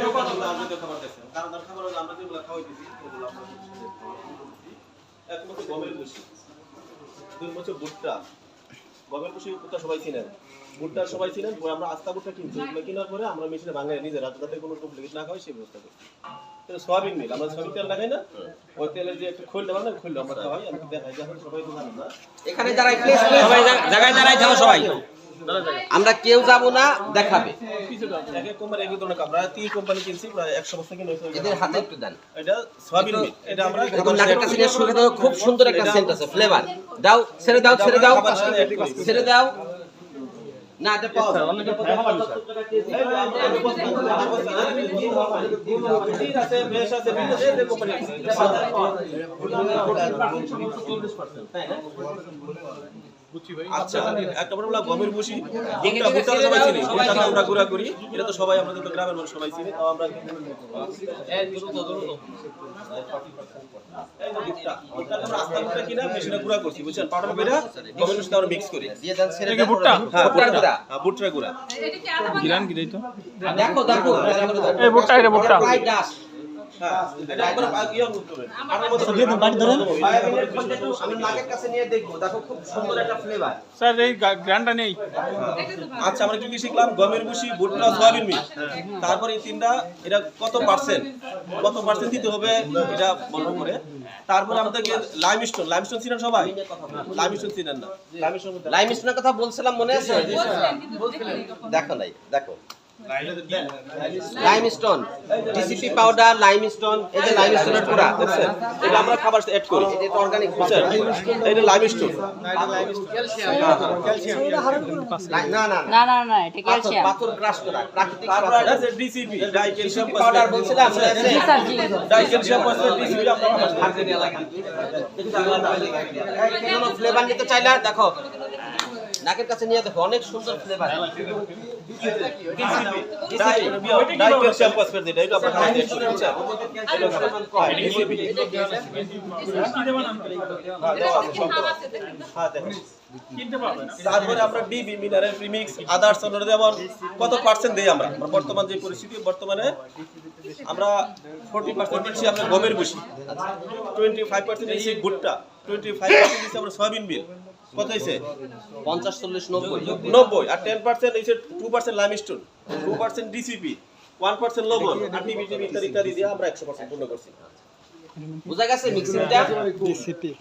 যাবতীয় খাবার খাবার আমরা যেগুলো খাওয়াইতেছি এগুলো আমরা এক হচ্ছে গমের ভুসি দুই হচ্ছে ভুট্টা। গমের ভুসি ভুট্টা সবাই চিনেন? ভুট্টা সবাই চিনেন? পরে আমরা আস্তা ভুট্টা কিনছি। এগুলো কেনার পরে আমরা মেশিনে ভাঙাই নিজেরা যাতে কোনো ডুপ্লিকেট না সেই ব্যবস্থা করি সয়াবিন মিল আমরা সয়াবিন তেল লাগাই না? ওই তেলের যে একটা খোল দেওয়া না খোল আমরা খাওয়াই। আমি দেখাই যে এখন সবাই তো জানেন না। এখানে যারা প্লেস সবাই জা- জায়গায় দাঁড়াই থাকো সবাই। আমরা কেউ যাব না দেখাবে। এদের হাতে একটু দেন। খুব সুন্দর একটা সেন্ট আছে ফ্লেভার দাও ছেড়ে দাও ছেড়ে দাও। ছেড়ে দাও। না এটা পাওয়া যায়। আচ্ছা একটা বড় বলা গমের ভুসি ভুট্টা ভুট্টা সবাই চিনি। ভুট্টা আমরা গুঁড়া করি এটা তো সবাই আমরা তো গ্রামের মানুষ সবাই চিনি তাও আমরা এই যে ভুট্টা ভুট্টা আমরা আস্তা ভুট্টা কিনা মেশিনে গুঁড়া করছি বুঝছেন? পাউডার করে গমের ভুসিতে আমরা মিক্স করি। দিয়ে দেন ছেড়ে এটা কি দাও ভুট্টা? হ্যাঁ হ্যাঁ তো। দেখো দেখো স্যার এই গ্রানটা নেই। আচ্ছা আমরা কি কি শিখলাম? গমের ভুসি ভুট্টা সয়াবিন মিল তারপরে এই তিনটা এটা কত পার্সেন্ট কত পার্সেন্ট দিতে হবে? এটা বলব করে তারপরে আমাদেরকে লাইমস্টোন লাইমস্টোন চিনেন সবাই? লাইমস্টোন চিনেন না। কথা বলছিলাম মনে আছে? দেখো নাই দেখো। Limestone DCP powder limestone এই যে লাইম স্টোনের গুঁড়া দেখছেন? এটা আমরা খাবার এড করি। এটা অর্গানিক বুঝছেন এটা লাইমস্টোন না? না না না না। এটা ক্যালসিয়াম পাথর ক্রাশ করা প্রাকৃতিক পাথর। ডিসিপি ডাই পাউডার বলছিলাম জি স্যার জি ডাই ক্যালসিয়াম ডিসিপি আমরা কোনো ফ্লেভার নিতে চাইলে দেখো নাকের কাছে নিয়ে দেখো, অনেক সুন্দর ফ্লেভার তারপরে আমরা ডিবি মিনারেল প্রিমিক্স আদার্স যেমন কত পার্সেন্ট দেই আমরা? আমরা বর্তমান যে পরিস্থিতি, বর্তমানে আমরা ফোর্টি পার্সেন্ট দিচ্ছি আমরা গমের বসি টোয়েন্টি ফাইভ পার্সেন্ট দিচ্ছি ভুট্টা টোয়েন্টি ফাইভ পার্সেন্ট দিচ্ছি আমরা সয়াবিন মিল। কত হয়েছে পঞ্চাশ চল্লিশ নব্বই নব্বই আর টেন পার্সেন্ট হয়েছে two percent limestone two percent DCP one percent লবণ আর টিভি টিভি ইত্যাদি ইত্যাদি দিয়ে আমরা একশো পার্সেন্ট পূর্ণ করছি বুঝা গেছে মিক্সিংটা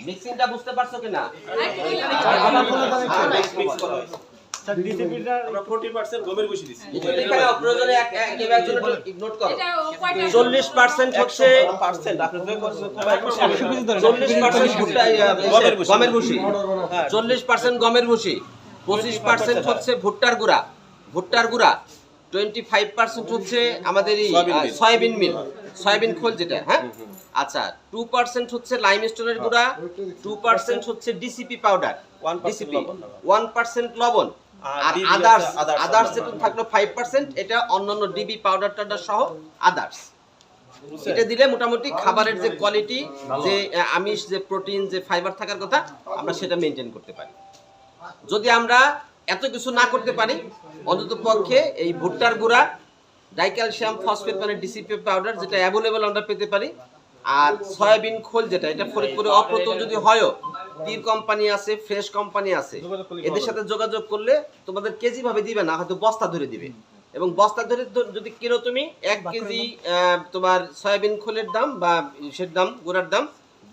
মিক্সিংটা বুঝতে পারছ কিনা আমরা গমের বসি এখানে এক কেউ একজন করো। চল্লিশ পার্সেন্ট হচ্ছে পার্সেন্ট আপনি চল্লিশ পার্সেন্ট গমের হ্যাঁ। চল্লিশ পার্সেন্ট ভুসি পঁচিশ পার্সেন্ট হচ্ছে ভুট্টার গুঁড়া। ভুট্টার গুঁড়া টোয়েন্টি ফাইভ পার্সেন্ট হচ্ছে আমাদের এই, সয়াবিন মিল। সয়াবিন খোল যেটা হ্যাঁ? আচ্ছা টু পার্সেন্ট হচ্ছে লাইম স্টোনের গুঁড়া টু পার্সেন্ট হচ্ছে DCP powder 1% DCP one percent লবণ। আর আদার্স আদার্স যেটা থাকল ফাইভ পার্সেন্ট এটা অন্যান্য ডিবি পাউডার টাউডার সহ আদার্স এটা দিলে মোটামুটি খাবারের যে কোয়ালিটি যে আমিষ যে প্রোটিন যে ফাইবার থাকার কথা আমরা সেটা মেনটেন করতে পারি। যদি আমরা এত কিছু না করতে পারি অন্তত পক্ষে এই ভুট্টার গুঁড়া ডাইক্যালসিয়াম ফসফেট মানে ডিসিপি পাউডার যেটা অ্যাভেলেবল আমরা পেতে পারি আর সয়াবিন খোল যেটা এটা ফরিদপুরে অপ্রতুল যদি হয়ও তীর কোম্পানি আছে ফ্রেশ কোম্পানি আছে। এদের সাথে যোগাযোগ করলে তোমাদের কেজি ভাবে দিবে না হয়তো বস্তা ধরে দিবে। এবং বস্তা ধরে যদি কিনো তুমি এক কেজি তোমার সয়াবিন খোলের দাম বা ইসের দাম গুঁড়ার দাম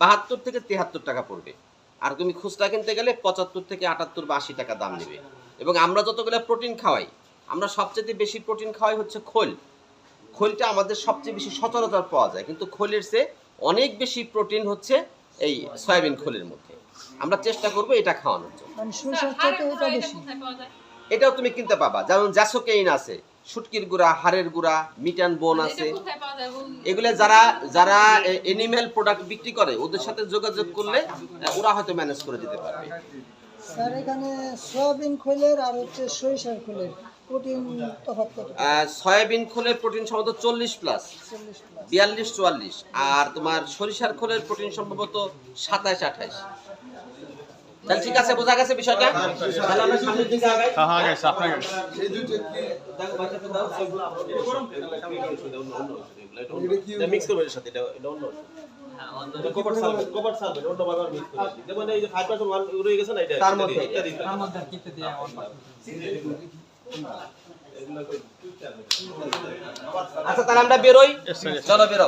বাহাত্তর থেকে তেহাত্তর টাকা পড়বে। আর তুমি খুচরা কিনতে গেলে পঁচাত্তর থেকে আটাত্তর বা আশি টাকা দাম নেবে। এবং আমরা যতগুলো প্রোটিন খাওয়াই আমরা সবচেয়ে বেশি প্রোটিন খাওয়াই হচ্ছে খোল। খোলটা আমাদের সবচেয়ে বেশি সচরাচর পাওয়া যায় কিন্তু খোলের চেয়ে অনেক বেশি প্রোটিন হচ্ছে এই সয়াবিন খোলের মধ্যে। আমরা চেষ্টা করব এটা খাওয়ানোর জন্য। মানে এটাও তুমি কিনতে পাবা। যেমন জ্যাসোকেইন আছে শুটকির গুঁড়া হাড়ের গুঁড়া মিটান বোন আছে। এগুলো যারা যারা এনিম্যাল প্রোডাক্ট বিক্রি করে ওদের সাথে যোগাযোগ করলে ওরা হয়তো ম্যানেজ করে দিতে পারবে। স্যার এখানে সয়াবিন খোলের আর হচ্ছে সরিষার খোলের। সয়াবিন খোলের প্রোটিন সম্ভবত চল্লিশ প্লাস বিয়াল্লিশ চুয়াল্লিশ। আর তোমার সরিষার খোলের প্রোটিন সম্ভবত সাতাশ আঠাইশ তাহলে ঠিক আছে বোঝা গেছে বিষয়টা? তাহলে আমরা সামনের দিকে আগাই। হ্যাঁ হ্যাঁ গেছে আপনার গেছে। দেখো বাচ্চাকে দাও। সেগুলো আমরা এগুলো কি ওষুধ অন্য অন্য ওষুধ এগুলো এটা মিক্স করবে এর সাথে এটা এটা অন্য কপার সালফেট কপার সালফেট অন্য ভাবে মিক্স করে যেমন এই যে 5% রয়ে গেছে না এটা তার মধ্যে। এটা তার মধ্যে কিতে দিয়ে আচ্ছা তাহলে আমরা বেরোই. চলো বেরো